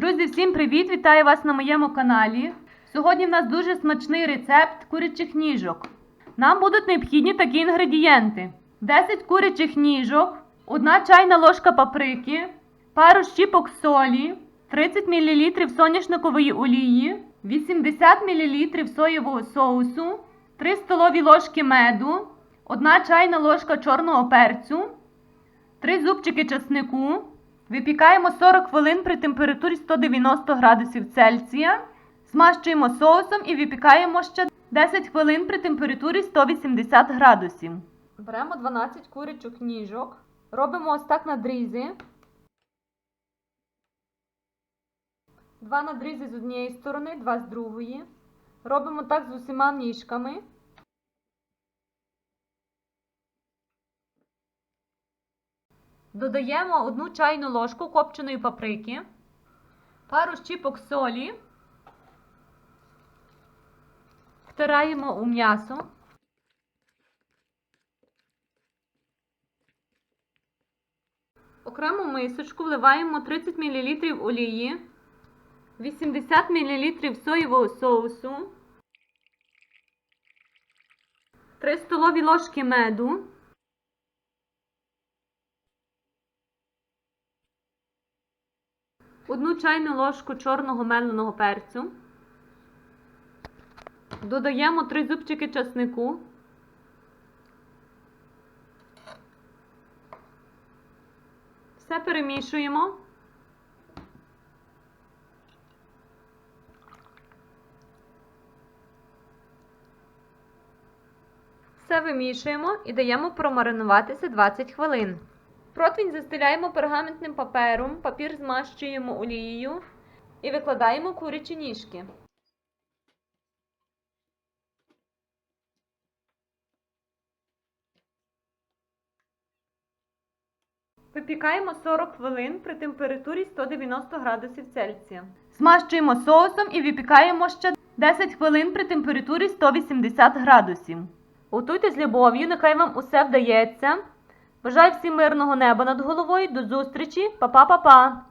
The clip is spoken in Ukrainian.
Друзі, всім привіт! Вітаю вас на моєму каналі. Сьогодні в нас дуже смачний рецепт курячих ніжок. Нам будуть необхідні такі інгредієнти: 10 курячих ніжок, 1 чайна ложка паприки, пару щіпок солі, 30 мл соняшникової олії, 80 мл соєвого соусу, 3 столові ложки меду, 1 чайна ложка чорного перцю, 3 зубчики часнику. Випікаємо 40 хвилин при температурі 190 градусів Цельсія. Змащуємо соусом і випікаємо ще 10 хвилин при температурі 180 градусів. Беремо 12 курячих ніжок. Робимо ось так надрізи. Два надрізи з однієї сторони, два з другої. Робимо так з усіма ніжками. Додаємо одну чайну ложку копченої паприки, пару щіпок солі, втираємо у м'ясо. Окрему мисочку вливаємо 30 мл олії, 80 мл соєвого соусу, 3 столові ложки меду. Одну чайну ложку чорного меленого перцю. Додаємо 3 зубчики часнику. Все перемішуємо. Все вимішуємо і даємо промаринуватися 20 хвилин. Противень застеляємо пергаментним папером, папір змащуємо олією і викладаємо курячі ніжки. Випікаємо 40 хвилин при температурі 190 градусів Цельсія. Змащуємо соусом і випікаємо ще 10 хвилин при температурі 180 градусів. Готуйте з любов'ю, нехай вам усе вдається. Бажаю всім мирного неба над головою. До зустрічі, Па-па-па-па!